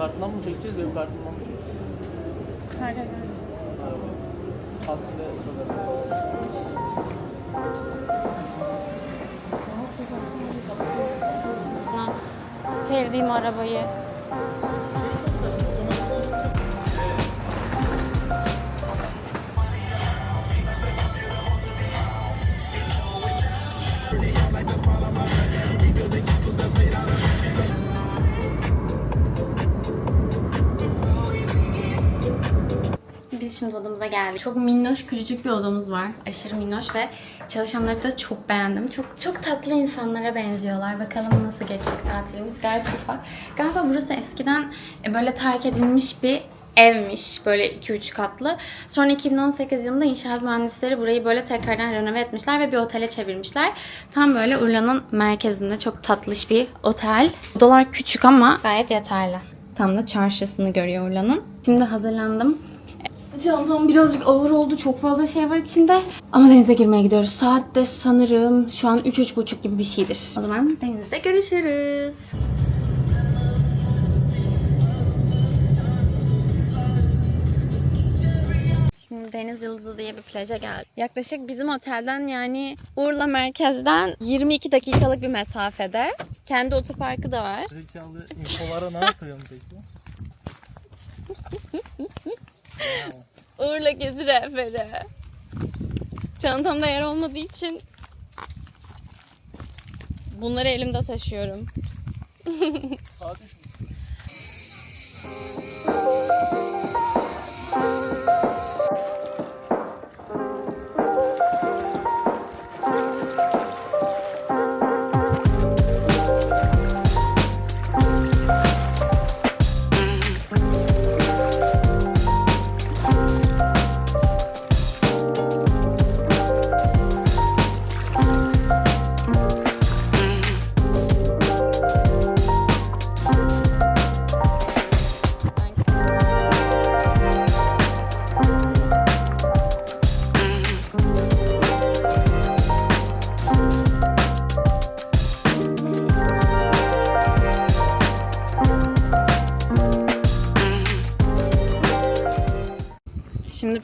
Kartından mı çekeceğiz benim kartımdan mı çekeceğiz? Fark eder. Tatile Sevdiğim arabayı. Şimdi odamıza geldik. Çok minnoş, küçücük bir odamız var. Aşırı minnoş ve çalışanları da çok beğendim. Çok çok tatlı insanlara benziyorlar. Bakalım nasıl geçecek tatilimiz. Gayet ufak. Galiba burası eskiden e, böyle terk edilmiş bir evmiş. Böyle 2-3 katlı. Sonra 2018 yılında inşaat mühendisleri burayı böyle tekrardan renove etmişler ve bir otele çevirmişler. Tam böyle Urla'nın merkezinde çok tatlış bir otel. Odalar küçük ama gayet yeterli. Tam da çarşısını görüyor Urla'nın. Şimdi hazırlandım. Çantam birazcık ağır oldu. Çok fazla şey var içinde. Ama denize girmeye gidiyoruz. Saat de sanırım şu an 3-3.30 gibi bir şeydir. O zaman denizde görüşürüz. Şimdi Deniz Yıldızı diye bir plaja geldik. Yaklaşık bizim otelden yani Urla merkezden 22 dakikalık bir mesafede. Kendi otoparkı da var. Zekalı infolara ne yapıyorsun peki? Urla Gezi Rehberi. Çantamda yer olmadığı için bunları elimde taşıyorum. Saat 3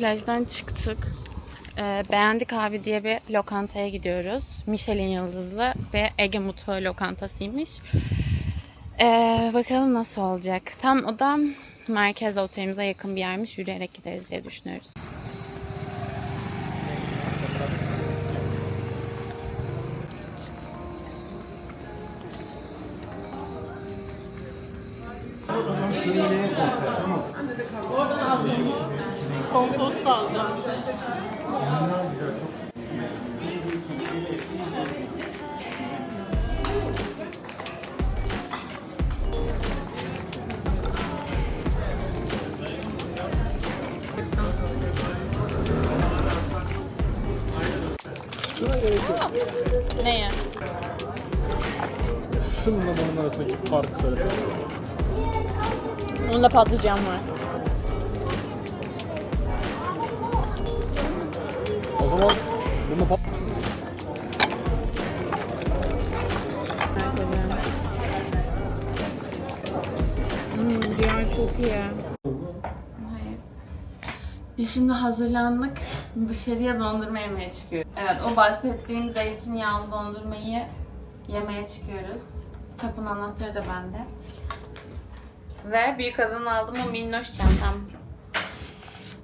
plajdan çıktık. Ee, Beğendik abi diye bir lokantaya gidiyoruz. Michelin yıldızlı ve Ege Mutfağı lokantasıymış. Ee, bakalım nasıl olacak. Tam o da merkez otelimize yakın bir yermiş. Yürüyerek gideriz diye düşünüyoruz. Kompost alacağım. Gerek yok. Neye? Şununla bunun arasındaki farkı söyle. Onda patlıcan var. O zaman bunu pat... Hmm, diğer çok iyi. Biz şimdi hazırlandık. Dışarıya dondurma yemeye çıkıyoruz. Evet o bahsettiğim zeytinyağlı dondurmayı yemeye çıkıyoruz. Kapının anahtarı da bende. Ve büyük adını aldım o minnoş çantam.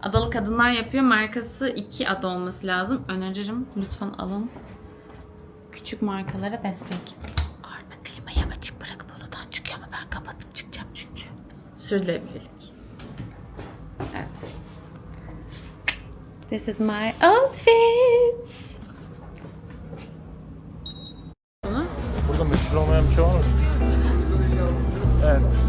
Adalı Kadınlar yapıyor. Markası iki adı olması lazım. Öneririm. Lütfen alın. Küçük markalara destek. Arda klimayı açık bırakıp odadan çıkıyor ama ben kapatıp çıkacağım çünkü. Sürdürülebilirlik. Evet. This is my outfit. Burada meşhur olmayan bir şey var mı? Evet.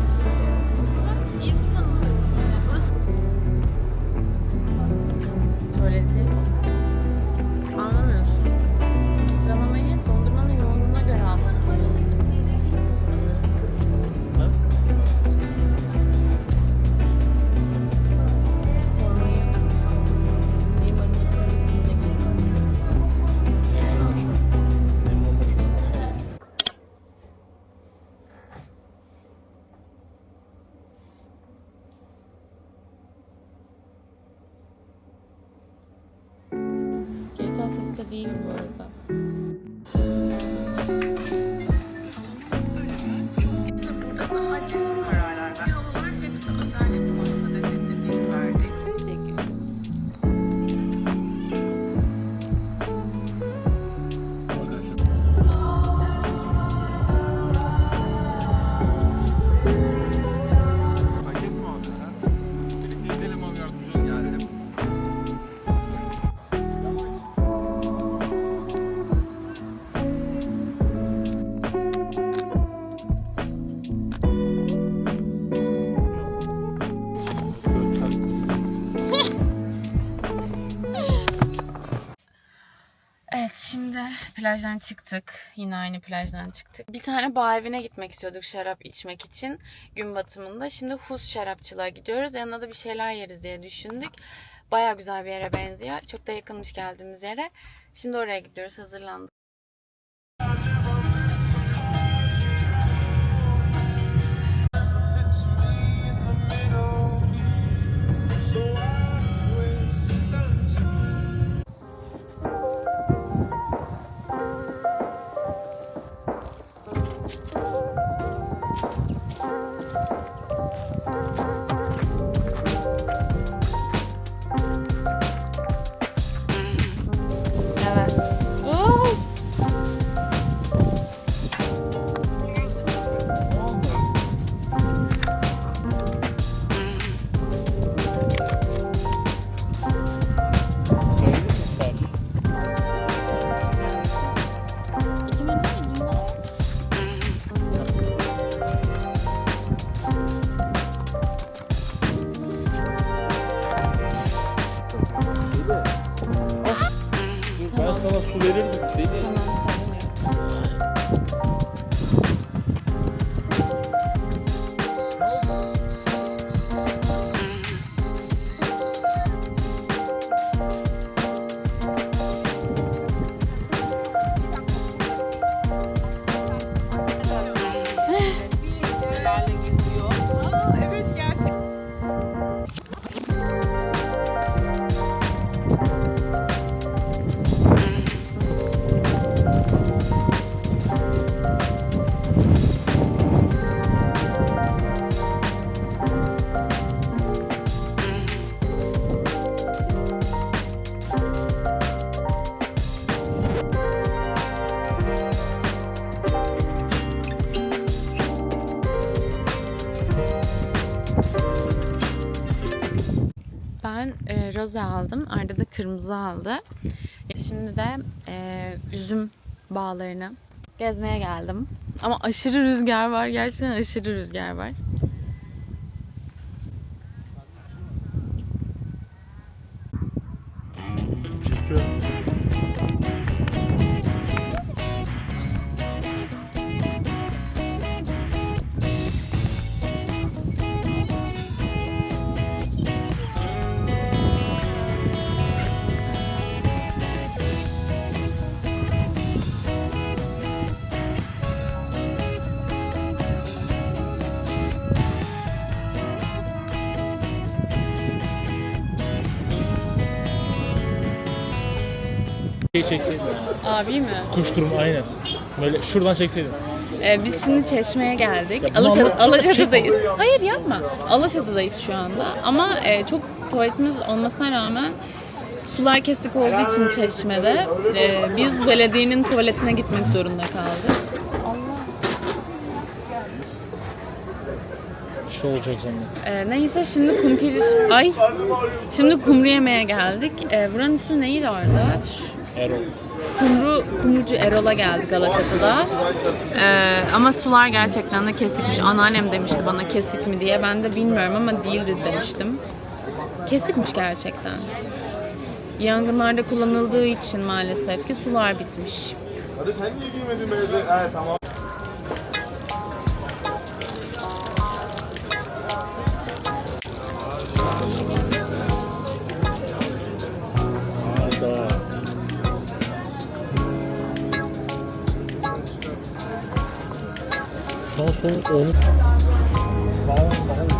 olunca değil bu arada. Plajdan çıktık. Yine aynı plajdan çıktık. Bir tane bağ evine gitmek istiyorduk şarap içmek için gün batımında. Şimdi Hus şarapçılığa gidiyoruz. Yanına da bir şeyler yeriz diye düşündük. Baya güzel bir yere benziyor. Çok da yakınmış geldiğimiz yere. Şimdi oraya gidiyoruz. Hazırlandık. Ben e, roze aldım. Arda da kırmızı aldı. Şimdi de e, üzüm bağlarını gezmeye geldim. Ama aşırı rüzgar var. Gerçekten aşırı rüzgar var. Şey çekseydin. Abi mi? Kuş durumu aynen. Böyle şuradan çekseydin. Ee, biz şimdi Çeşme'ye geldik. Ya Alaçatı, Alaçatı'dayız. Hayır yapma. Alaçatı'dayız şu anda. Ama e, çok tuvaletimiz olmasına rağmen sular kesik olduğu için Çeşme'de e, biz belediyenin tuvaletine gitmek zorunda kaldık. İşte olacak zaten. E, neyse şimdi kumpir... Ay! Şimdi kumru yemeye geldik. E, buranın ismi neydi orada? Erol. Kumru, kumrucu Erol'a geldik Alaçatı'da. Ee, ama sular gerçekten de kesikmiş. Anneannem demişti bana kesik mi diye. Ben de bilmiyorum ama değildi demiştim. Kesikmiş gerçekten. Yangınlarda kullanıldığı için maalesef ki sular bitmiş. Hadi sen niye giymedin beyazı? Evet tamam. Şu an